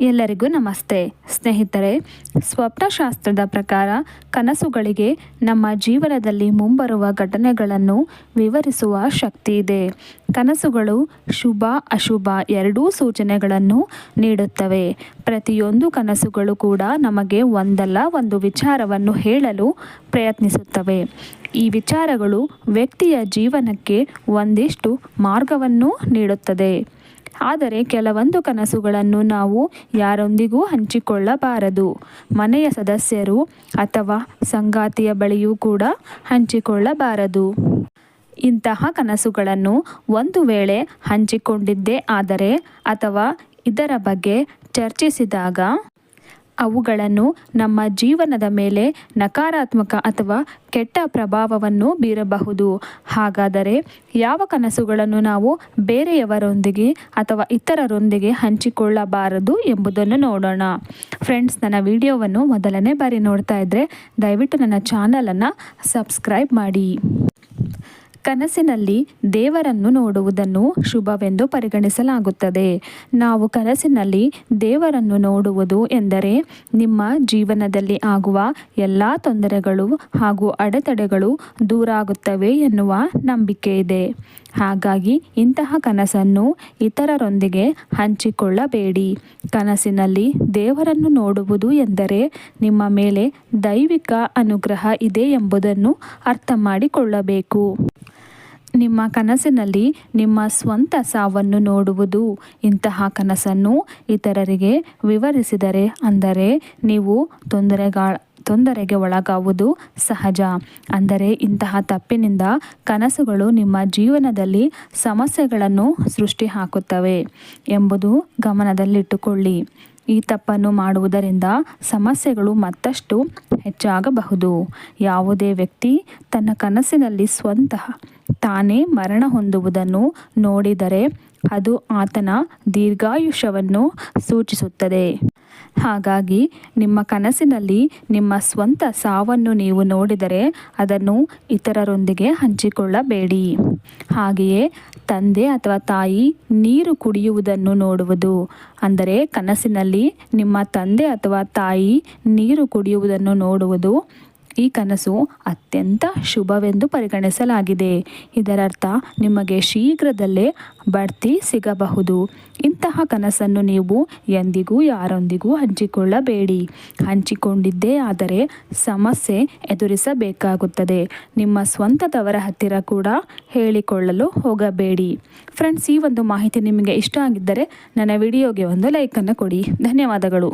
ಎಲ್ಲರಿಗೂ ನಮಸ್ತೆ. ಸ್ನೇಹಿತರೆ, ಸ್ವಪ್ನಶಾಸ್ತ್ರದ ಪ್ರಕಾರ ಕನಸುಗಳಿಗೆ ನಮ್ಮ ಜೀವನದಲ್ಲಿ ಮುಂಬರುವ ಘಟನೆಗಳನ್ನು ವಿವರಿಸುವ ಶಕ್ತಿ ಇದೆ. ಕನಸುಗಳು ಶುಭ, ಅಶುಭ ಎರಡೂ ಸೂಚನೆಗಳನ್ನು ನೀಡುತ್ತವೆ. ಪ್ರತಿಯೊಂದು ಕನಸುಗಳು ಕೂಡ ನಮಗೆ ಒಂದಲ್ಲ, ಒಂದು ವಿಚಾರವನ್ನು ಹೇಳಲು ಪ್ರಯತ್ನಿಸುತ್ತವೆ. ಈ ವಿಚಾರಗಳು ವ್ಯಕ್ತಿಯ ಜೀವನಕ್ಕೆ ಒಂದಿಷ್ಟು ಮಾರ್ಗವನ್ನು ನೀಡುತ್ತದೆ. ಆದರೆ ಕೆಲವೊಂದು ಕನಸುಗಳನ್ನು ನಾವು ಯಾರೊಂದಿಗೂ ಹಂಚಿಕೊಳ್ಳಬಾರದು. ಮನೆಯ ಸದಸ್ಯರು ಅಥವಾ ಸಂಗಾತಿಯ ಬಳಿಯೂ ಕೂಡ ಹಂಚಿಕೊಳ್ಳಬಾರದು. ಇಂತಹ ಕನಸುಗಳನ್ನು ಒಂದು ವೇಳೆ ಹಂಚಿಕೊಂಡಿದ್ದೇ ಆದರೆ ಅಥವಾ ಇದರ ಬಗ್ಗೆ ಚರ್ಚಿಸಿದಾಗ ಅವುಗಳನ್ನು ನಮ್ಮ ಜೀವನದ ಮೇಲೆ ನಕಾರಾತ್ಮಕ ಅಥವಾ ಕೆಟ್ಟ ಪ್ರಭಾವವನ್ನು ಬೀರಬಹುದು. ಹಾಗಾದರೆ ಯಾವ ಕನಸುಗಳನ್ನು ನಾವು ಬೇರೆಯವರೊಂದಿಗೆ ಅಥವಾ ಇತರರೊಂದಿಗೆ ಹಂಚಿಕೊಳ್ಳಬಾರದು ಎಂಬುದನ್ನು ನೋಡೋಣ. ಫ್ರೆಂಡ್ಸ್ ನನ್ನ ವಿಡಿಯೋವನ್ನು ಮೊದಲನೇ ಬಾರಿ ನೋಡ್ತಾ ಇದ್ದರೆ ದಯವಿಟ್ಟು ನನ್ನ ಚಾನಲನ್ನು ಸಬ್ಸ್ಕ್ರೈಬ್ ಮಾಡಿ. ಕನಸಿನಲ್ಲಿ ದೇವರನ್ನು ನೋಡುವುದನ್ನು ಶುಭವೆಂದು ಪರಿಗಣಿಸಲಾಗುತ್ತದೆ. ನಾವು ಕನಸಿನಲ್ಲಿ ದೇವರನ್ನು ನೋಡುವುದು ಎಂದರೆ ನಿಮ್ಮ ಜೀವನದಲ್ಲಿ ಆಗುವ ಎಲ್ಲ ತೊಂದರೆಗಳು ಹಾಗೂ ಅಡೆತಡೆಗಳು ದೂರಾಗುತ್ತವೆ ಎನ್ನುವ ನಂಬಿಕೆ ಇದೆ. ಹಾಗಾಗಿ ಇಂತಹ ಕನಸನ್ನು ಇತರರೊಂದಿಗೆ ಹಂಚಿಕೊಳ್ಳಬೇಡಿ. ಕನಸಿನಲ್ಲಿ ದೇವರನ್ನು ನೋಡುವುದು ಎಂದರೆ ನಿಮ್ಮ ಮೇಲೆ ದೈವಿಕ ಅನುಗ್ರಹ ಇದೆ ಎಂಬುದನ್ನು ಅರ್ಥ ಮಾಡಿಕೊಳ್ಳಬೇಕು ನಿಮ್ಮ ಕನಸಿನಲ್ಲಿ ನಿಮ್ಮ ಸ್ವಂತ ಸಾವನ್ನು ನೋಡುವುದು. ಇಂತಹ ಕನಸನ್ನು ಇತರರಿಗೆ ವಿವರಿಸಿದರೆ ಅಂದರೆ ನೀವು ತೊಂದರೆಗಳ ತೊಂದರೆಗೆ ಒಳಗಾಗುವುದು ಸಹಜ. ಅಂದರೆ ಇಂತಹ ತಪ್ಪಿನಿಂದ ಕನಸುಗಳು ನಿಮ್ಮ ಜೀವನದಲ್ಲಿ ಸಮಸ್ಯೆಗಳನ್ನು ಸೃಷ್ಟಿ ಹಾಕುತ್ತವೆ ಎಂಬುದು ಗಮನದಲ್ಲಿಟ್ಟುಕೊಳ್ಳಿ. ಈ ತಪ್ಪನ್ನು ಮಾಡುವುದರಿಂದ ಸಮಸ್ಯೆಗಳು ಮತ್ತಷ್ಟು ಹೆಚ್ಚಾಗಬಹುದು. ಯಾವುದೇ ವ್ಯಕ್ತಿ ತನ್ನ ಕನಸಿನಲ್ಲಿ ಸ್ವಂತಹ ತಾನೇ ಮರಣ ಹೊಂದುವುದನ್ನು ನೋಡಿದರೆ ಅದು ಆತನ ದೀರ್ಘಾಯುಷ್ಯವನ್ನು ಸೂಚಿಸುತ್ತದೆ. ಹಾಗಾಗಿ ನಿಮ್ಮ ಕನಸಿನಲ್ಲಿ ನಿಮ್ಮ ಸ್ವಂತ ಸಾವನ್ನು ನೀವು ನೋಡಿದರೆ ಅದನ್ನು ಇತರರೊಂದಿಗೆ ಹಂಚಿಕೊಳ್ಳಬೇಡಿ. ಹಾಗೆಯೇ ತಂದೆ ಅಥವಾ ತಾಯಿ ನೀರು ಕುಡಿಯುವುದನ್ನು ನೋಡುವುದು, ಅಂದರೆ ಕನಸಿನಲ್ಲಿ ನಿಮ್ಮ ತಂದೆ ಅಥವಾ ತಾಯಿ ನೀರು ಕುಡಿಯುವುದನ್ನು ನೋಡುವುದು ಈ ಕನಸು ಅತ್ಯಂತ ಶುಭವೆಂದು ಪರಿಗಣಿಸಲಾಗಿದೆ. ಇದರರ್ಥ, ನಿಮಗೆ ಶೀಘ್ರದಲ್ಲೇ ಬಡ್ತಿ ಸಿಗಬಹುದು. ಇಂತಹ ಕನಸನ್ನು ನೀವು ಎಂದಿಗೂ ಯಾರೊಂದಿಗೂ ಹಂಚಿಕೊಳ್ಳಬೇಡಿ. ಹಂಚಿಕೊಂಡಿದ್ದೇ ಆದರೆ ಸಮಸ್ಯೆ ಎದುರಿಸಬೇಕಾಗುತ್ತದೆ. ನಿಮ್ಮ ಸ್ವಂತದವರ ಹತ್ತಿರ ಕೂಡ ಹೇಳಿಕೊಳ್ಳಲು ಹೋಗಬೇಡಿ. ಫ್ರೆಂಡ್ಸ್, ಈ ಒಂದು ಮಾಹಿತಿ ನಿಮಗೆ ಇಷ್ಟ ಆಗಿದ್ದರೆ ನನ್ನ ವಿಡಿಯೋಗೆ ಒಂದು ಲೈಕನ್ನು ಕೊಡಿ. ಧನ್ಯವಾದಗಳು.